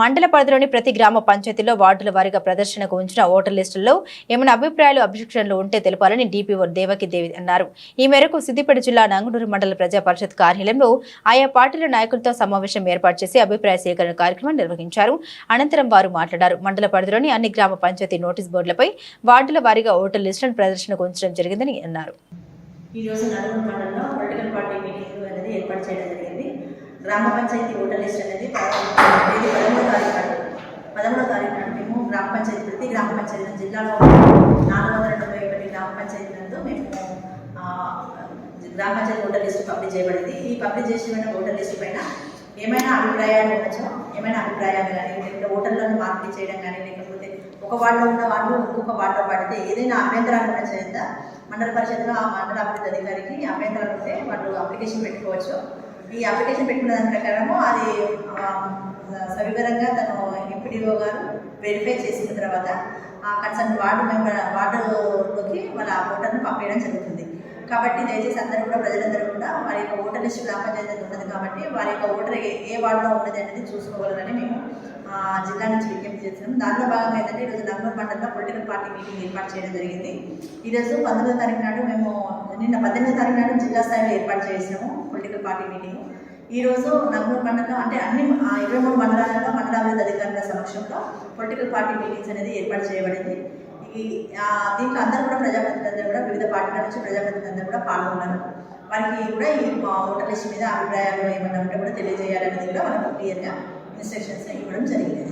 మండల పరిధిలోని ప్రతి గ్రామ పంచాయతీలో వార్డుల వారీగా ప్రదర్శనకు ఉంచిన ఓటర్ లిస్టుల్లో ఏమైనా అభిప్రాయాలు అభిషేక్షణలు ఉంటే తెలపాలని డీపీఓ దేవకి దేవి అన్నారు. ఈ మేరకు సిద్దిపేట జిల్లా నంగునూరు మండల ప్రజా పరిషత్ కార్యాలయంలో ఆయా పార్టీల నాయకులతో సమావేశం ఏర్పాటు చేసి అభిప్రాయ సేకరణ కార్యక్రమం నిర్వహించారు. అనంతరం వారు మాట్లాడారు. మండల పరిధిలోని అన్ని గ్రామ పంచాయతీ నోటీస్ బోర్డులపై వార్డుల వారీగా ఓటర్ లిస్టులను ప్రదర్శనకు ఉంచడం జరిగిందని అన్నారు. ఈ రోజు నల్గొండ మండలంలో పొలిటికల్ పార్టీ మీటింగ్ అనేది ఏర్పాటు చేయడం జరిగింది. గ్రామ పంచాయతీ ఓటర్ లిస్ట్ అనేది తేదీ పదమూడో తారీఖు నాడు. పదమూడో తారీఖు నాడు మేము గ్రామ పంచాయతీ ప్రతి గ్రామ పంచాయతీ జిల్లాలో నాలుగు వందల డెబ్బై ఒకటి గ్రామ పంచాయతీ నందు మేము గ్రామ పంచాయతీ ఓటర్ లిస్టు పబ్లిష్ చేయబడింది. ఈ పబ్లిష్ చేసిన ఓటర్ లిస్టు పైన ఏమైనా అభిప్రాయాలు ఉండొచ్చో? ఏమైనా అభిప్రాయాలు కానీ లేకపోతే ఓటర్లను మార్పిడి చేయడం కానీ లేకపోతే ఒక వార్డులో ఉన్న వాళ్ళు ఇంకొక వార్డులో పడితే ఏదైనా అభ్యంతరాలు ఉన్న చేత మండల పరిషత్లో ఆ మండల అభివృద్ధి అధికారికి అభ్యంతరాలు ఉంటే వాళ్ళు అప్లికేషన్ పెట్టుకోవచ్చు. ఈ అప్లికేషన్ పెట్టుకున్న దాని ప్రకారము అది సవివరంగా తను ఎంపీడీఓ గారు వెరిఫై చేసిన తర్వాత ఆ కన్సర్న్ వార్డు మెంబర్ వార్డులోకి వాళ్ళ ఆ ఓటర్ను పంపేయడం జరుగుతుంది. కాబట్టి దయచేసి అందరూ కూడా ప్రజలందరూ కూడా వారి యొక్క ఓటర్ లిస్టు గ్రామ పంచాయతీ ఉన్నది కాబట్టి వారి యొక్క ఓటర్ ఏ ఏ వార్డులో ఉన్నది అనేది చూసుకోగలరని మేము ఆ, జిల్లా నుంచి విజ్ఞప్తి చేస్తున్నాం. దానిలో భాగంగా ఏంటంటే ఈరోజు నంగూరు మండలంలో పొలిటికల్ పార్టీ మీటింగ్ ఏర్పాటు చేయడం జరిగింది. ఈరోజు పంతొమ్మిదో తారీఖు నాడు మేము నిన్న పద్దెనిమిదో తారీఖు నాడు జిల్లా స్థాయిలో ఏర్పాటు చేసినాము పొలిటికల్ పార్టీ మీటింగ్. ఈరోజు రోజు నంగూరు మండలం అంటే అన్ని ఇరవై మూడు మండలాలలో మండలాభివృద్ధి అధికారుల సమక్షంలో పొలిటికల్ పార్టీ మీటింగ్స్ అనేది ఏర్పాటు చేయబడింది. ఈ దీంట్లో అందరూ కూడా ప్రజాప్రతినిధులందరూ కూడా వివిధ పార్టీల నుంచి ప్రజాప్రతినిధులందరూ కూడా పాల్గొన్నారు. వారికి కూడా ఈ ఓటర్ లిస్ట్ మీద అభిప్రాయాలు ఏమైనా ఉంటే కూడా తెలియజేయాలనేది కూడా మనకు క్లియర్గా ఇన్స్ట్రక్షన్స్ ఇవ్వడం జరిగింది.